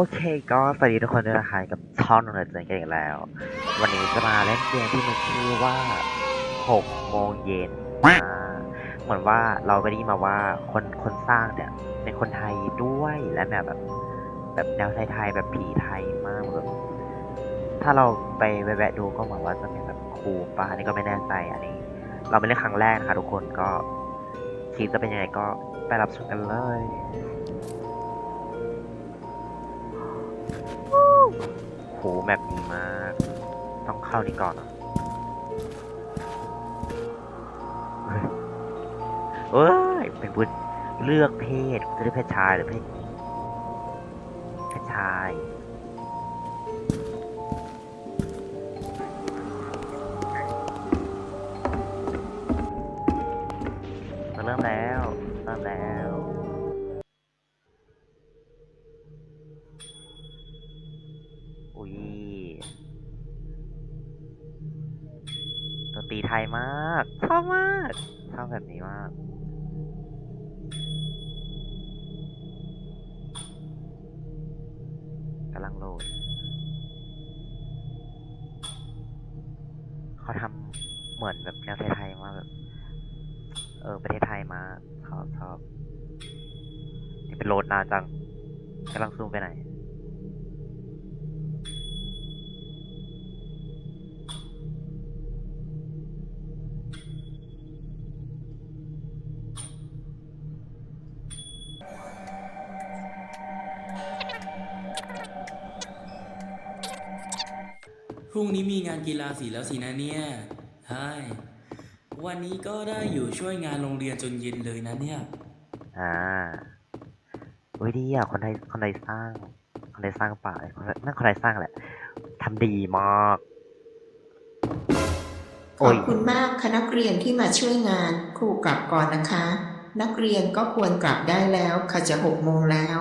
โอเคก็สวัสดีทุกคนด้วยนะคะกับช่องนนท์เจนกันอีกแล้ว วันนี้จะมาเล่นเกมที่มีชื่อว่า6โมงเย็นอ่าเหมือนว่าเราก็ได้ยินมาว่าคนคนสร้างเนี่ยเป็นคนไทยด้วยและแบบแบบแบบแนวไทยๆแบบผีไทยมากแบบถ้าเราไปแวะดูก็เหมือนว่าจะเป็นแบบครูป่ะนนี้ก็ไม่แน่ใจอันนี้ เราไม่เล่นครั้งแรกนะคะทุกคนก็ทีจะเป็นยังไงก็ไปรับชมกันเลย โหแมปดีมาก ต้องเข้านี่ก่อนอเฮ้ยเอ้ย เป็นผู้เลือกเพศจะเลือกเพศชายหรือเพศหญิงเพศชายเริ่มแล้วเริ่มแล้ว ยมากชอบมากชอบแบบนี้มาก กำลังโหลดเขาทำเหมือนแบบแนวไทยๆมากแบบ เออ ประเทศไทยมากชอบชอบนี่เป็นโหลดนานจังกำลังซูมไปไหน กีฬาสีแล้วสินะเนี่ยใช่วันนี้ก็ได้อยู่ช่วยงานโรงเรียนจนเย็นเลยนะเนี่ย อ่าเฮ้ยดีอะคนไทยคนไทยสร้าง คนไทยสร้างป่าคนไทยนั่นคนไทยสร้างแหละทำดีมากขโอ้อบยคุณมากคณะนักเรียนที่มาช่วยงานครูกลับก่อนนะคะ นักเรียนก็ควรกลับได้แล้วค่ะจะหกโมงแล้ว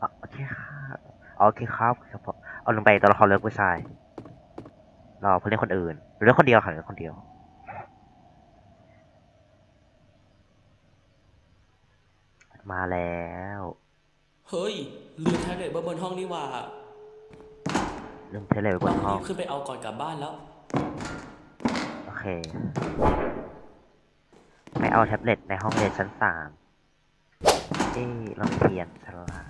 อะโอเคครับโอเคครับครับผมเอาลงไปตัวละครเลือกผู้ชาย รอเพื่อนเล่นคนอื่น หรือเล่นคนเดียวค่ะหรือเล่นคนเดียวมาแล้ว เฮ้ย ลืมแท็บเล็ตไว้บนห้องนี่หว่าเริ่มเทเลไว้บต้นองห้อรีงบขึ้นไปเอาก่อนกลับบ้านแล้ว โอเค ไปเอาแท็บเล็ตในห้องเรียนชั้นสามเอ๊ะเรามีเทียนชั้นล่าง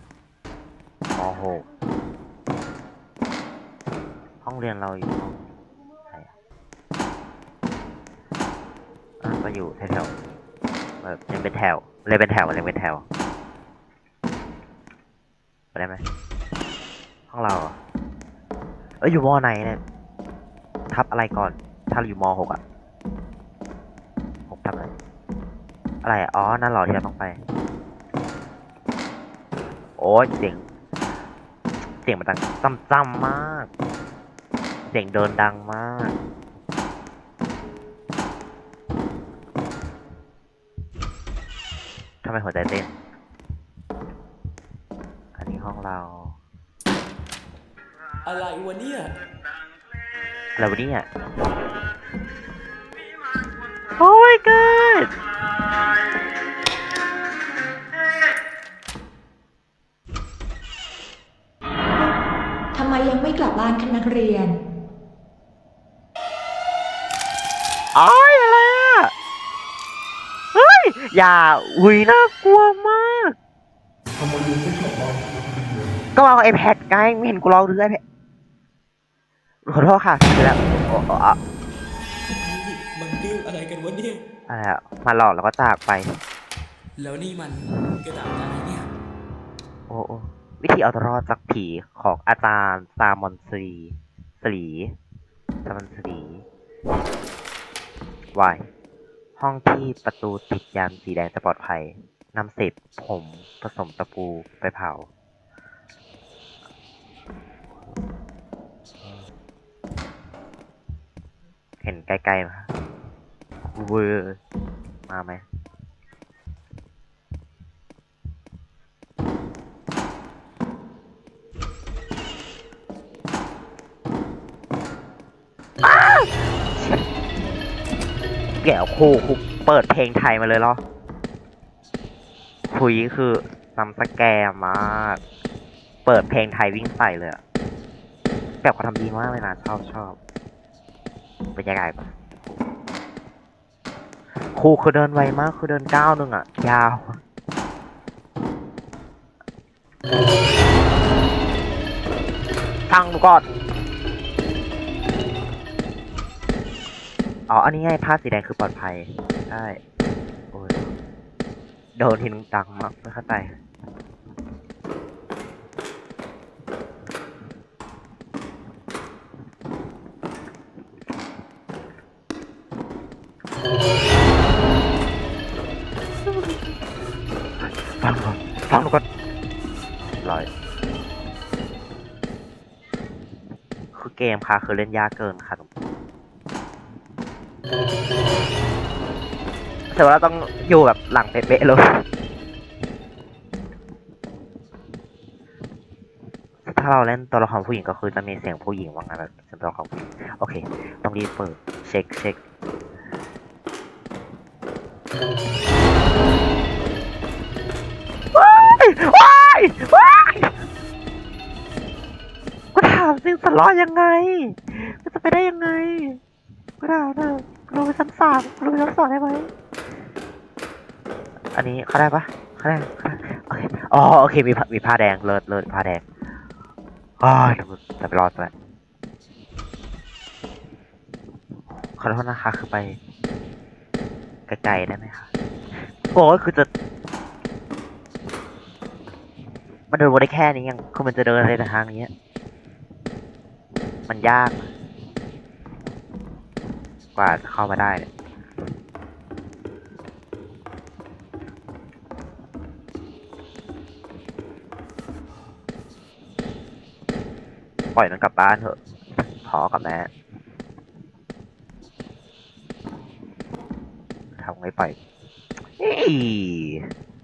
มหกห้องเรียนเราอยู่ อยู่แถวๆแบบยังเป็นแถวเลยเป็นแถวเลยเป็นแถวไปได้ไหมห้องเราเอเอ้ยอยู่มอไหนเนี่ยทับอะไรก่อน ถ้าเราอยู่มหกอะหกทับอะไรอะไรอ๋อนั่นเหรอที่เราต้องไป โอ้ยเสียงเสียงมันดังจ้ำจ้ำมาก เสียงเดินดังมาก ไมหัวใจเต้น อันนี้ห้องเรา อะไรวะเนี่ยอะไรวะเนี่ยโอ้ my god ทำไมยังไม่กลับบ้านคะนักเรียน อ้อยอะไรอะ เฮ้ย อย่าอุ้ยน่ากลัวมากก็เอาไอแพดไงไม่เห็นกูลองดูไอแพดขอโทษค่ะเสร็จแล้วโอ้โอ้อะนี่มันเรื่องอะไรกันวะเนี่ยอะไรอะมาหลอกแล้วก็จากไป แล้วนี่มันกระดาษอะไรเนี่ย โอ้โอ้วิธีเอาตัวรอดจากผีของอาจารย์ซามอนซีสลีซามอนสลีวาย ห้องที่ประตูติดยามสีแดงจะปลอดภัยนำเศษผมผสมตะปูไปเผา เห็นไกลๆไหมคะเวอร์มาไหม เดี๋ยวครูเปิดเพลงไทยมาเลยเหรอคุยคือซ้ำสแกมมาก เปิดเพลงไทยวิ่งใส่เลยแบบเขาทำดีมากเลยนะชอบชอบบรรยากาศแบบครูคือเดินไวมากคือเดินก้าวหนึ่งอะยาวฟังหนูก่อน อ๋อ อันนี้ไงผ้าสีแดงคือปลอดภัย ใช่ โอ้ยโดนทีนึงดังมากไม่เข้าใจฟังก่อนฟังก่อนร้อย คือเกมค่ะคือเล่นยากเกินค่ะ แต่ว่าเราต้องอยู่แบบหลังเป๊ะๆเลยถ้าเราเล่นตัวละครผู้หญิงก็คือจะมีเสียงผู้หญิงว่างั้นแบบเป็นตัวละครผู้หญิงโอเค ต้องรีบเปิดเช็คเช็คว้ายว้ายว้ายกูถามสิสลอยังไงมันจะไปได้ยังไงกูถามเธอะรู้ไปชั้นสามรู้ไปชั้นสองได้ไหม อันนี้เขาได้ปะเขาได้โอเคอ๋อโอเคมีผ้ามีผ้าแดงเลิศเลิศผ้าแดงอ๋อจะไปรอดไปขอโทษนะคะคือไปไกลๆได้ไหมคะโอ้ยคือจะมันเดินวนได้แค่นี้ยังคือมันจะเดินอะไรทางนี้มันยาก กว่าจะเข้ามาได้เนี่ย ปล่อยมันกลับบ้านเถอะพอกับแม่ทำไงไป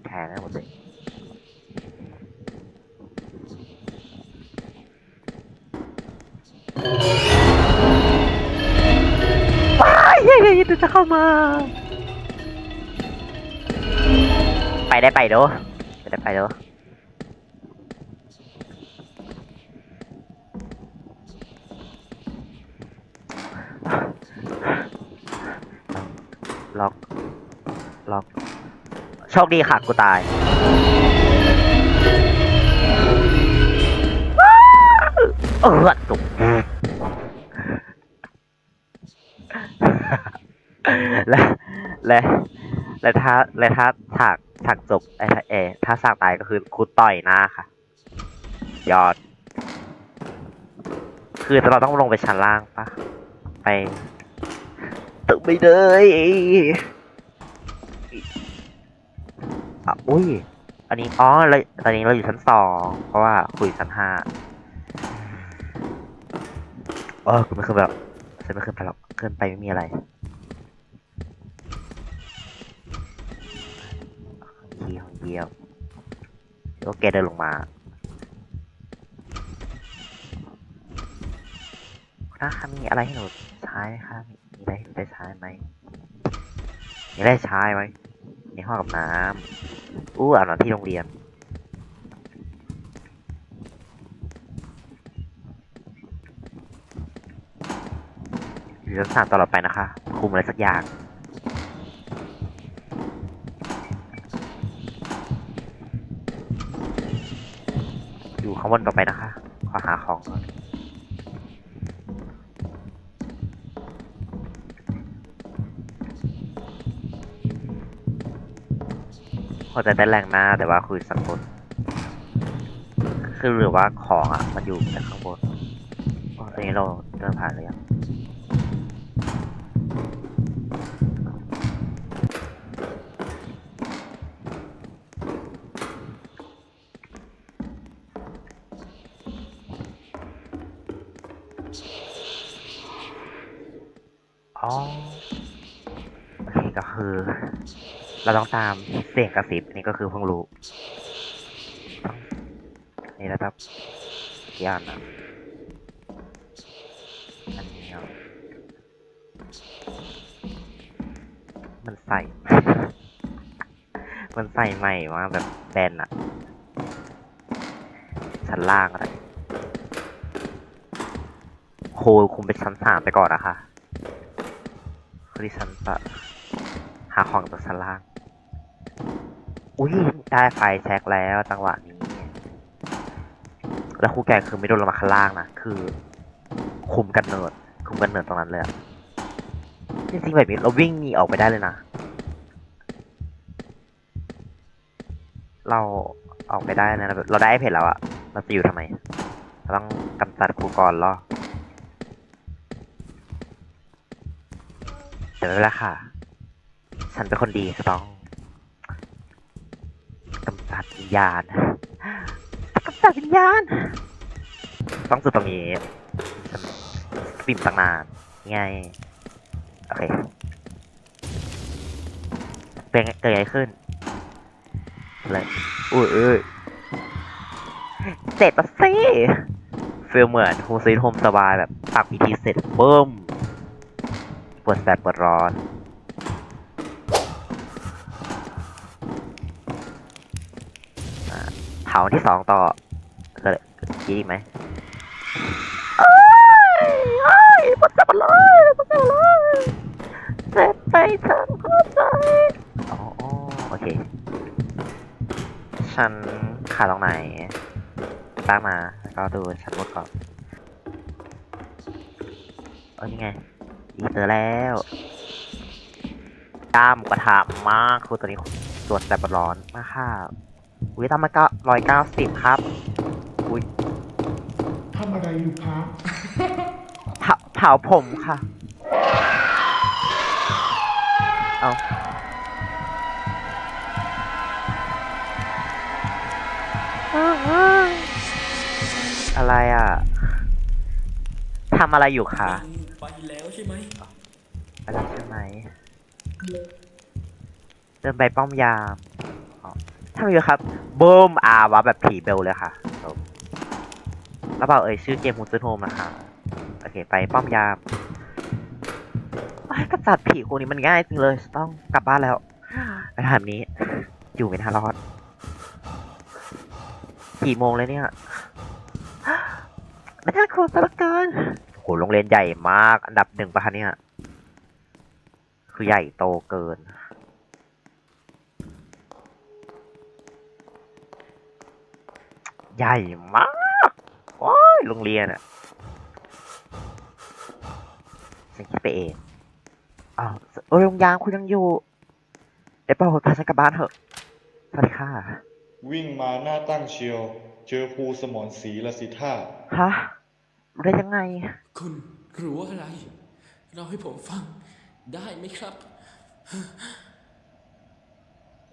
แทงให้หมดเลยว้ายเฮ้ยเฮ้ยเดี๋ยวจะเข้ามา ไปได้ไปเด้อไปได้ไปเด้อ ล็อก ล็อก โชคดีค่ะกูตาย เออตุกและและและถ้าและถ้าฉากฉากจบไอ้ถ้าเอถ้าฉากตายก็คือกูต่อยหน้าค่ะ ยอด คือเราต้องลงไปชั้นล่างปะไปตึกไม่เลย อุ้ย อันนี้ อ๋อเราตอนนี้เราอยู่ชั้นสอง เพราะว่าคุยชั้นห้าเออกูไม่ขึ้นไปหรอกฉันไม่ขึ้นไปหรอกขึ้นไปไม่มีอะไรเยี่ยมเยี่ยมแล้วแกเดินลงมาถ้าคะมีอะไรให้หนูใช้ไหมคะมีอะไรให้หนูได้ใช้ไหมมีได้ใช้ไหมในห้องกับน้ำ อู้อาบน้ำที่โรงเรียน อยู่ชั้นสามตลอดไปนะคะ คุมอะไรสักอย่างอยู่ข้างบนต่อไปนะคะ ขอหาของก่อน พอจะได้แรงหน้าแต่ว่าคุยสักคนคือหรือว่าของอะ มันอยู่แต่ข้างบนตอนนี้เราเดินผ่านเลยยังอ๋อโอเคก็คือ เราต้องตามเสียงกระซิบนี่ก็คือเพิ่งรู้ นี่นะครับกี่อันนะอันเดียมันใส่ มันใส่ใหม่มากแบบแบนอะชั้นล่างอะไรครูคุมไปชั้นสามไปก่อนนะคะคือที่ชั้นจะหาของจากชั้นล่าง อุ้ยได้ไฟแช็กแล้วจังหวะนี้ แล้วครูแกคือไม่โดนลงมาข้างล่างนะ คือ คุมกันเนิดคุมกันเนิดตรงนั้นเลยจริงๆแบบนี้เราวิ่งหนีออกไปได้เลยนะ เราออกไปได้นะเราได้ไอเพจแล้วอะเราจะอยู่ทำไมเราต้องกำจัดครูก่อนหรอเดี๋ยวไม่เป็นไรค่ะ ฉันเป็นคนดีจะต้อง กำจัดวิญญาณกำจัดวิญญาณ ต้องจุดตรงนี้ปิ่มตั้งนานไงโอเคเป็นเกิดอะไรขึ้นเลยอุ้ยเอ้ยเสร็จแล้วสิฟีลเหมือนโฮมซีโฮมสบายแบบตักพิธีเสร็จเบิ้มปวดแสบปวดร้อน เผาที่สองต่อเกิดกี้อีกไหมเอ้ยเอ้ยปวดแสบปวดร้อนปวดแสบปวดร้อนเจ็บไปทั้งหัวใจอ๋อโอเค ฉันขาดตรงไหนตั้งมาแล้วก็ดูชั้นบนก่อนเออยังไงดีเจอแล้วกล้ามกระถามมากคือตัวนี้ตรวจแบบร้อนมากค่ะ อุ้ยทำมาเก้าร้อยเก้าสิบครับ อุ้ยทำอะไรอยู่ครับเผาเผาผมค่ะ เอาอะไรอะทำอะไรอยู่คะไปแล้วใช่ไหมอะไรใช่ไหมเดินไปป้อมยามอ๋ อทำอยู่ครับบูมอาวะแบบผีเบลเลยค่ะแล้วบอกเอ่ยชื่อเกมมูซ o โฮมนะคะโอเคไปป้อมยามไอ้ยกระจัดผีคนนี้มันง่ายจริงเลย ต้องกลับบ้านแล้วไปถามนี้ อยู่ไม่น่ารอดกี่โมงเลยเนี่ยไม่น่ากลัวซะเหลือเกินโหโรงเรียนใหญ่มาก อันดับหนึ่งปะคะเนี่ย คือใหญ่โตเกิน ใหญ่มากโอ้ยโรงเรียนอะฉันคิดไปเองอ้าวเอ้ยโรงยางคุณยังอยู่ เดี๋ยวเปล่าพาฉันกลับบ้านเถอะสวัสดีค่ะ วิ่งมาหน้าตั้งเชียว เจอครูสมรศรีละสิท่า ฮะรู้ได้ยังไง คุณรู้อะไรเราให้ผมฟังได้ไหมครับ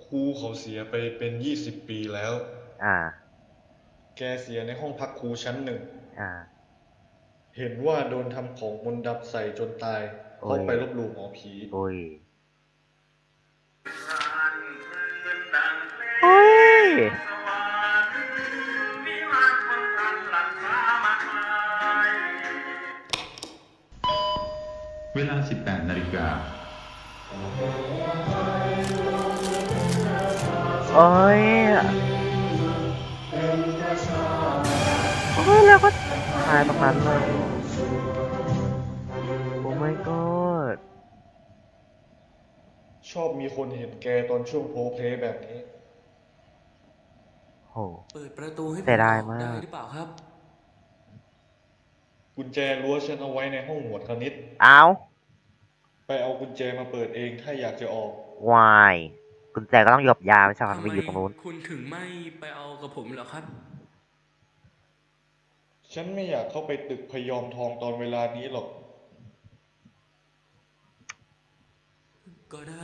ครูเขาเสียไปเป็นยี่สิบปีแล้ว อ่า แกเสียในห้องพักครูชั้นหนึ่ง อ่า เห็นว่าโดนทำของมนต์ดำใส่จนตายโอ้เขายไปลบหลู่หมอผี โอ้ยโอ้ยเวลา 18 นาฬิกา โอ้ย แล้วก็ตายตรงนั้นเลยโอ้ my god ชอบมีคนเห็นแกตอนช่วงโพลเพลย์แบบนี้ โห เปิดประตูให้ผมเสียดายออกมาก ได้หรือเปล่าครับ กุญแจรั้วฉันเอาไว้ในห้องหมวดคณิตเอาไปเอากุญแจมาเปิดเองถ้าอยากจะออก วายกุญแจก็ต้องอยู่กับยาไม่ใช่เหรอทำไปไมอยู่ตรงนู้น คุณถึงไม่ไปเอากับผมเหรอครับ ฉันไม่อยากเข้าไปตึกพยอมทองตอนเวลานี้หรอก ก็ได้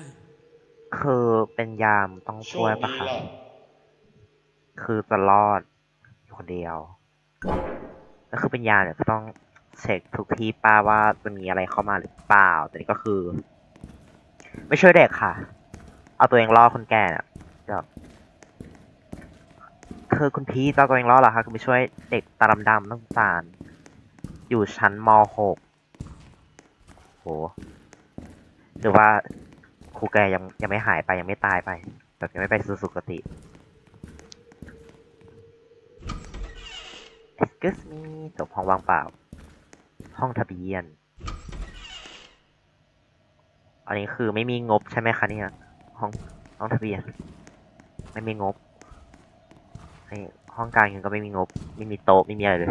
คือเป็นยามต้องโชช่วยคปะดีคะล่ะ คือจะรอดอยู่คนเดียว ก็คือเป็นยามเนี่ยก็ต้องเช็คทุกที่ป้าว่าจะมีอะไรเข้ามาหรือเปล่า แต่นี่ก็คือ ไม่ช่วยเด็กค่ะ เอาตัวเองรอดคนแก่เนี่ย ก็คือคุณพี่จะเอาตัวเองรอดเหรอคะคือไปช่วยเด็กตาดำๆต้องสาร อยู่ชั้นม .6 โหหรือว่าครูแกยังยังไม่หายไปยังไม่ตายไป แบบยังไม่ไปสู่สุคติ excuse me จบห้องว่างเปล่า ห้องทะเบียน อันนี้คือไม่มีงบใช่ไหมคะเนี่ยห้องห้องทะเบียน ไม่มีงบ ห้องกลางยังก็ไม่มีงบ ไม่มีโต๊ะไม่มีอะไรเลย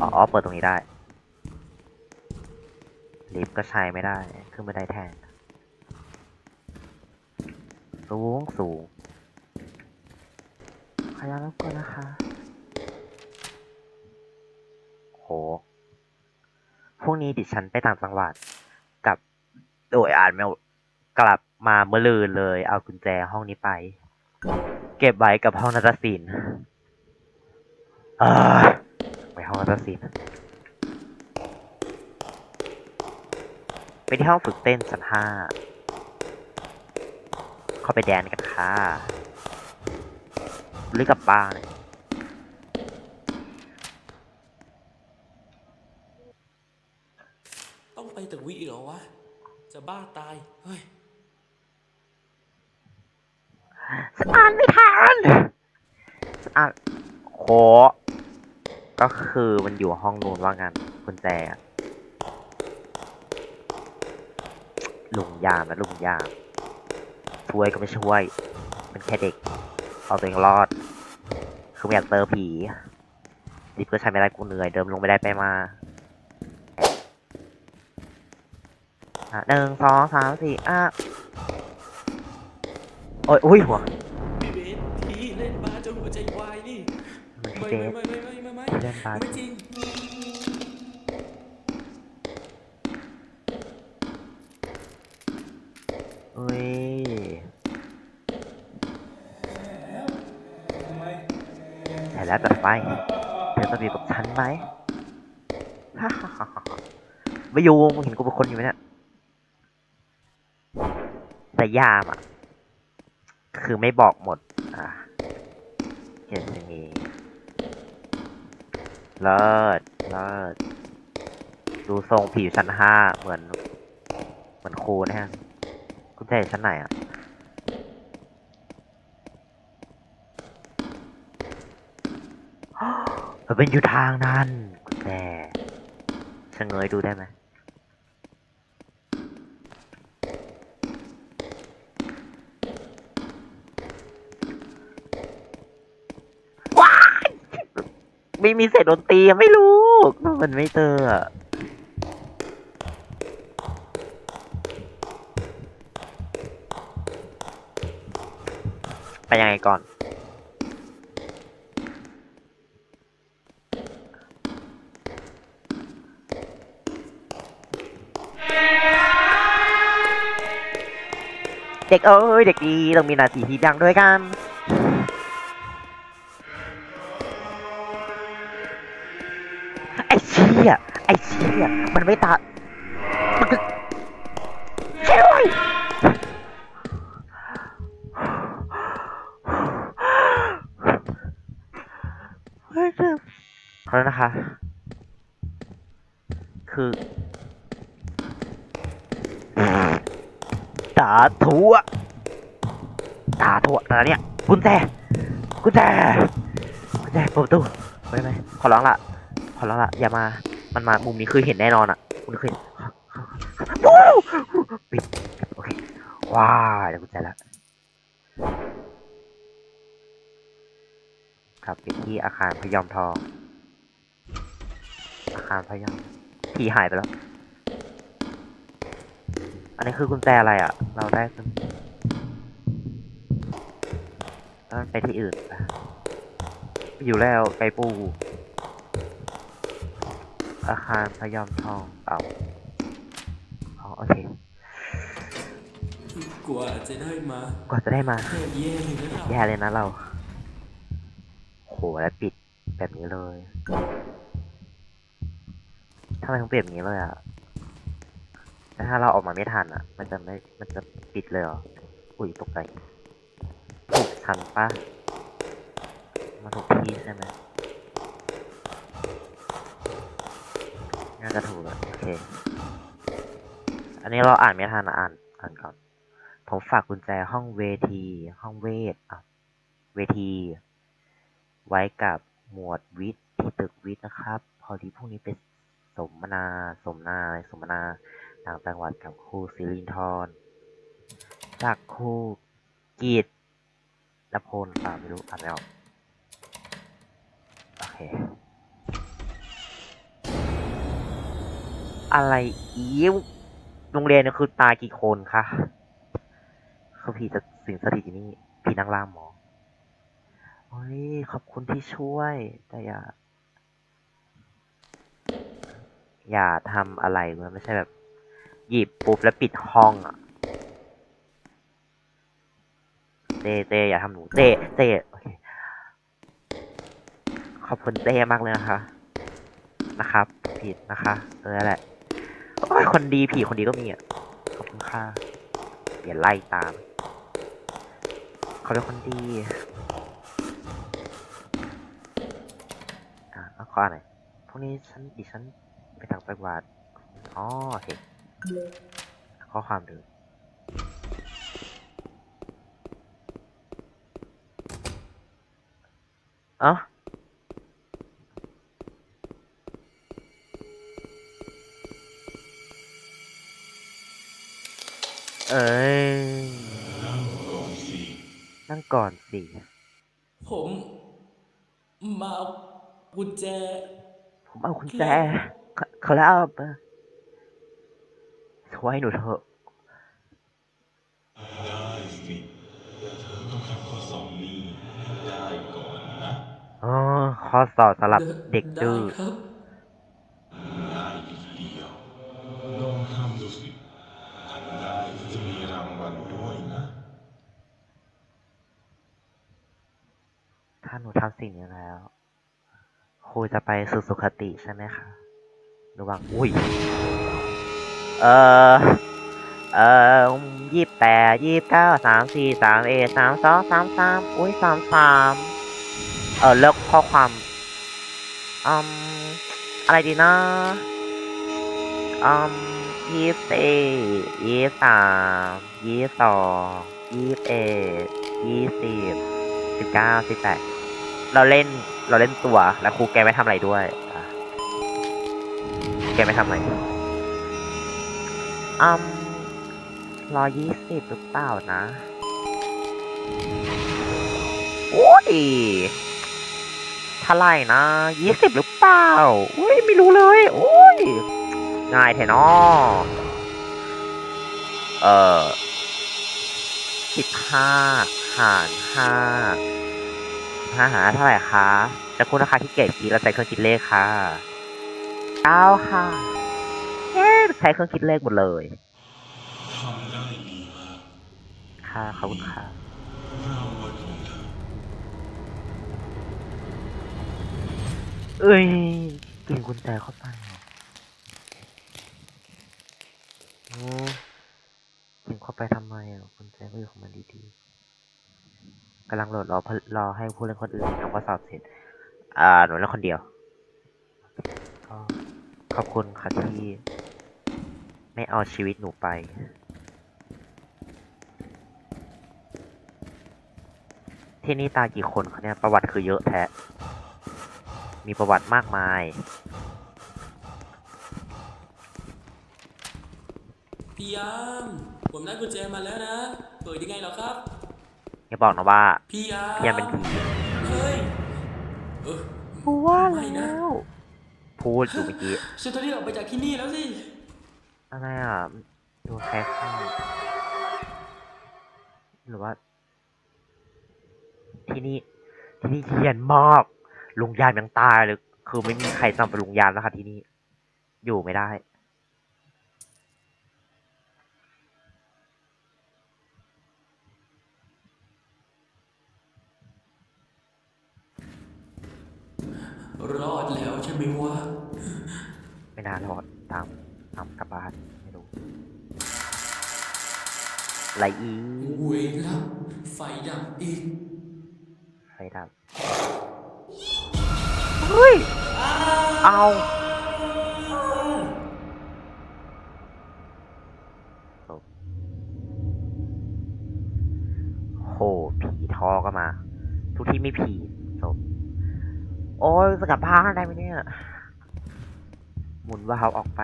อ๋อ เปิดตรงนี้ได้ ลิฟต์ก็ใช้ไม่ได้ ขึ้นไม่ได้แทน สูงสูงขออนุญาตรบกวนนะคะ โหพรุ่งนี้ดิฉันไปต่างจังหวัด กับ โดยอ่านไม่ออ กลับมาเมื่อลืนเลย เอากุญแจห้องนี้ไป เก็บไว้กับห้องนัตศิลป์ไปห้องนัตศิลป์ไปที่ห้องฝึกเต้นชั้นห้าเข้าไปแดนกันค่ะหรือกับบ้านต้องไปตึกวิเหรอวะ จะบ้าตาย เฮ้ย ฉันอ่านไม่ทันอ่านโหก็คือมันอยู่ห้องนู้นว่างั้นกุญแจลุงยามนะลุงยามช่วยก็ไม่ช่วยเป็นแค่เด็ก เอาตัวเองรอด คือไม่อยากเจอผีดิบก็ใช้ไม่ได้กูเหนื่อยเดิมลงไม่ได้ไปมาหนึ่งสองสามสี่อะโอ้ยอุ้ยหัว เบไม่สไม่ไม่ไม่ไม่ไม่เล่นบาสไม่จริงเอ้ยแต่แล้วตัดไปเธอจะอยู่กับฉันไหมฮ่าฮ่าฮ่าฮ่าไม่อยู่มึงเห็นกูเป็นคนอยู่ไหมเนี่ยแต่ยามอะ คือไม่บอกหมด อะเห็นอย่างนี้ เลิศเลิศดูทรงผิวชั้นห้าเหมือน เหมือนครูนะฮะคุณใจชั้นไหนอะมันเป็นอยู่ทางนั้นคุณแจชะเงยดูได้ไหม ไม่มีเศษดนตรีไม่รู้มันไม่เจออะไปยังไงก่อน เด็กเอ้ยเด็กดีต้องมีหน้าทีที่ดังด้วยกัน ยไอ้เชี่ยมันไม่ตามันคือช่วยด้วยเฮ้ยเจ็บขอโทษนะคะ คือตาถั่วตาถั่วอะไรเนี่ยกุญแจกุญแจกุญแจเปิดประตูไปไหมขอร้องละขอร้องละอย่ามา มันมามุมนี้คือเห็นแน่นอนอะคุณคยวู้ปิดโอเคว้าเดี๋ยวกุญแจแล้วกลับไปที่อาคารพยอมทองอาคารพยอมผีหายไปแล้ว อันนี้คือกุญแจอะไรอะ เราได้กุญแล้วไปที่อื่นปอยู่แล้วไกปู อาคารพยอมทองเต่าอ๋อโอเค กว่าจะได้มากว่าจะได้มาแค่แย่เลยนะเราแย่เลยนะเรา โหแล้วปิดแบบนี้เลยทำไมถึงเปลี่ยนแบบนี้เลยอะแล้วถ้าเราออกมาไม่ทันอะ มันจะไม่ มันจะปิดเลยเหรอ อุ้ยตกใจถูกชั้นปะมาถูกที่ใช่ไหม น่าจะถูกอะโอเค อันนี้เราอ่านไม่ทันอะอ่านอ่านก่อน ผมฝากกุญแจห้องเวที ห้องเวทอะเวที ไว้กับหมวดวิทย์ที่ตึกวิทย์นะครับ พอดีพรุ่งนี้เป็นสมนา สมนาสมนาต่างจังหวัดกับครูศิรินทรจากครูกีดนพลป่าไม่รู้อ่านไม่ออกโอเค อะไรอีวโรงเรียนเนี่ยคือตายกี่คนคะคือพี่จะสิงสถิตอยู่นี่พี่นั่งล่ามหมอเฮ้ยขอบคุณที่ช่วย แต่อย่า อย่าทำอะไรมันไม่ใช่แบบ หยิบปุ๊บแล้วปิดห้องอะเต้เต้อย่าทำหนูเต้เต้ขอบคุณเต้มากเลยนะคะ นะครับ ผิดนะคะเออแหละ โอ้ยคนดีผีคนดีก็มีอะขอบคุณค่ะอย่าไล่ตาม เขาเป็นคนดีอะเอาข้อหนอยพรุ่งนี้ฉันดิฉันไปต่างจังหวัดอ๋อโอเคข้อความเดิมเอ้า เอ้ยนั่งก่อนสิ ผม มาเอากุญแจ ผมเอาคุณแจขครับช่วยหนูเถอะ ได้สิแต่เธอต้องทำข้อสอบนี้ให้ได้ก่อนนะ อ๋อ ข้อสอบสำหรับเด็กดื้อได้ครับ ง่ายนิดเดียว ลองทำดูสิทำได้จะมีรางวัลด้วยนะ ถ้าหนูทำสิ่งนี้แล้ว ครูจะไปสู่สุคติใช่ไหมคะระวังอุ้ย เออเออยี่แปดยี่เก้าสามสี่สามเอสามสองสามสามอุ้ยสามสามเออเลิกข้อความอืมอะไรดีนะอืมยี่สี่ยี่สามยี่สองยี่เอ็ดยี่สิบสิบเก้าสิบแปด เราเล่นเราเล่นตัว แล้วครูแกไม่ทำอะไรด้วยอะแกไม่ทำอะไรอืมร้อยยี่สิบหรือเปล่านะ โอ้ยเท่าไหร่นะยี่สิบหรือเปล่าอุ้ยไม่รู้เลย โอ้ยง่ายแท้นอเออสิบห้าหารห้า ห้าหารเท่าไหร่คะจะคุณราคาที่เกตคิดแล้วใช้เครื่องคิดเลขค่ะเก้าค่ะเอ๊ะใช้เครื่องคิดเลขหมดเลยทำได้ดีมากค่ะขอบคุณค่ะเอ้ยกินกุญแจเข้าไปเหรอโอ้กินเข้าไปทำไมอะกุญแจก็อยู่ของมันดีๆ กำลังโหลดรอรอให้ผู้เล่นคนอื่นทำข้อสอบเสร็จ อ่าหนูเล่นคนเดียวก็ขอบคุณค่ะที่ ไม่เอาชีวิตหนูไปที่นี่ตายกี่คนคะเนี่ยประวัติคือเยอะแท้ มีประวัติมากมาย พี่ยาม ผมได้กุญแจมาแล้วนะ เปิดยังไงหรอครับ อย่าบอกนะว่าพี่ยามพี่ยามเป็นผีเฮ้ยเออพูดว่าไม่นะแล้วพูดอยู่เมื่อกี้ฉันต้องรีบออกไปจากที่นี่แล้วสิอะไรอะดูใครเข้าหรือว่า ที่นี่ที่นี่เฮียนมากลุงยามยังตายเลย คือไม่มีใครจำเป็นลุงยามแล้วค่ะที่นี่ อยู่ไม่ได้ รอดแล้วใช่ไหมวะไม่น่ารอดตามตามกลับบ้านไม่รู้ไรอีกเวรแล้วไฟดับอีกไฟดับเฮ้ยเอาจบโหผีทอก็มาที่ไม่ผีจบ โอ้ยสกัดพางได้ไหมเนี่ย หมุนวาล์วออกไป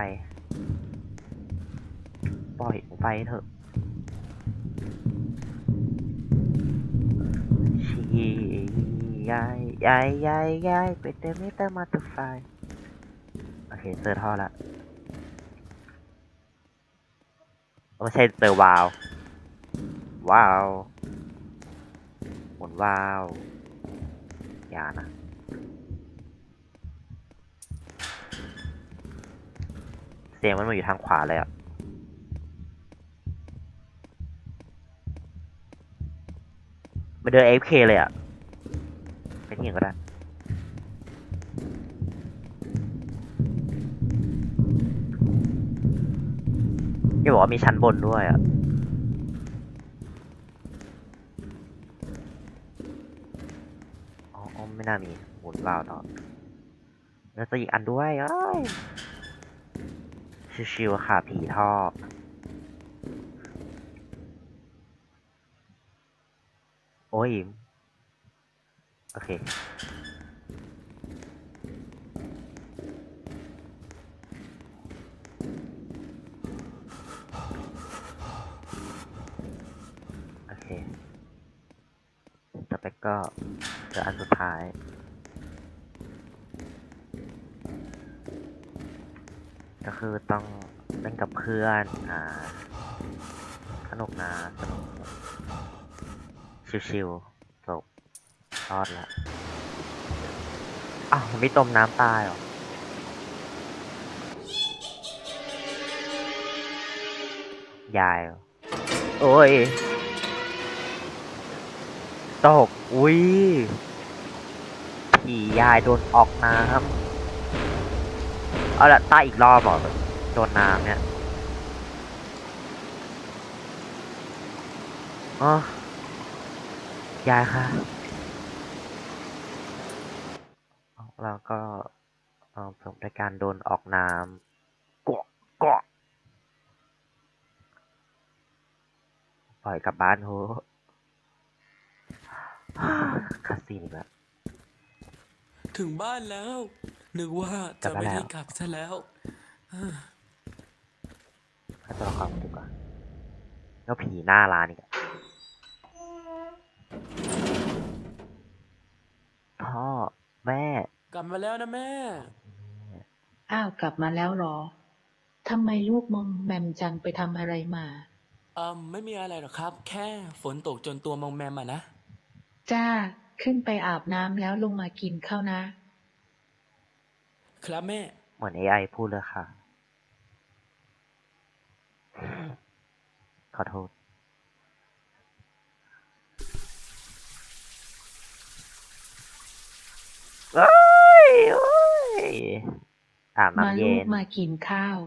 ปล่อยออกไปเถอะชียายยายยายยายไปเต็มไม่เต็มมาตุไฟโอเคเจอท่อละไม่ใช่เจอวาล์วว้าวหมุนวาล์วอย่านะ สียงมันมาอยู่ทางขวาเลยอะมาเดิน AFK เลยอะไปที่อื่นก็ได้อย่บอกว่ามีชั้นบนด้วยอะอ๋อไม่น่ามีหมุนวาล์วต่อแล้วจะอีกอันด้วยอ้ย ชิวๆค่ะ ผีท่อโอ้ย โอเค โอเค ต่อไปก็เหลืออันสุดท้าย ก็คือต้องเล่นกับเพื่อน อ่า สนุกนะสนุกชิวๆจบรอดละอ้าวมันไม่ต้มน้ำตายเหรอยายเหรอโอ้ย ตก อุ้ยผียายโดนออกน้ำ เอาละตายอีกรอบเหรอโดนน้ำเนี่ยอ๋อยายค่ะ แล้วก็เอ่อจบด้วยการโดนออกน้ำกวกกวกปล่อยกลับบ้านโหคาสินแบบถึงบ้านแล้ว นึกว่าจะจะมาไม่แล้วได้กลับซะแล้วให้ตัวละครมาดีกว่าแล้วผีหน้าร้านอีกอะพ่อแม่ กลับมาแล้วนะแม่ อ้าวกลับมาแล้วเหรอทำไมลูกมองแมมจังไปทำอะไรมาอืมไม่มีอะไรหรอกครับ แค่ฝนตกจนตัวมองแมมอะนะ จ้า ขึ้นไปอาบน้ำแล้วลงมากินข้าวนะ ครับแม่ เหมือน AI พูดเลยค่ะ ขอโทษ เอ้ยเอ้ยอาบมาน้ำลูเย็กนมากินข้าว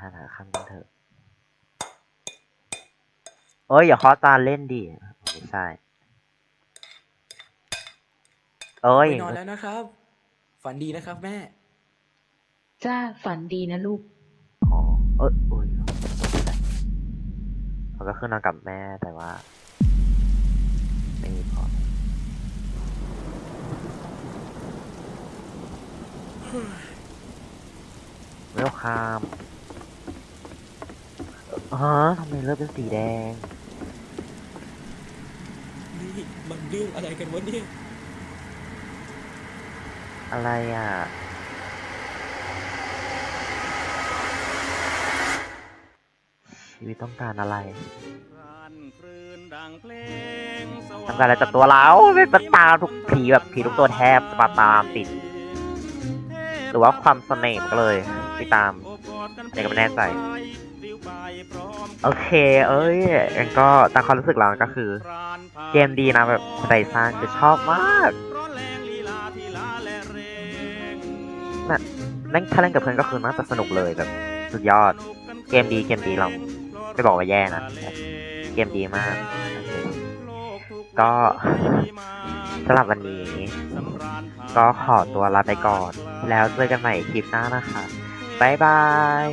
หาหาคำกันเถอะเอ้ย อย่าเคาะตาเล่นดิไม่ใช่ เอ้ย ไปนอนแล้วนะครับ ฝันดีนะครับ แม่ จ้าฝันดีนะลูก อ๋อ เอออุ้ยเขาก็ขึ้นนอนกับแม่แต่ว่าไม่มีพอเวลคามฮะทำไมเลือดเป็นสีแดง นี่มันเรื่องอะไรกันวะเนี่ย อะไรอะ ชีวิตต้องการอะไรทำการอะไรจากตัวเราไม่มาตามทุกผีแบบผีทุกตัวแทบจะมาตามติด หรือว่าความเสน่ห์มันก็เลยที่ตามยังไม่แน่ใจโอเค เอ้ยงั้นก็ตามความรู้สึกเราก็คือ เกมดีนะแบบคนใสร้างคือชอบมากะเล่นถ้าเล่นกับเพื่อนก็คือน่าจะสนุกเลยแบบ สุดยอด เกมดีเกมดีเราไม่บอกว่าแย่นะ เกมดีมาก ก็สำหรับวันนี้ ก็ขอตัวลาไปก่อน แล้วเจอกันใหม่คลิปหน้านะคะ บ๊ายบาย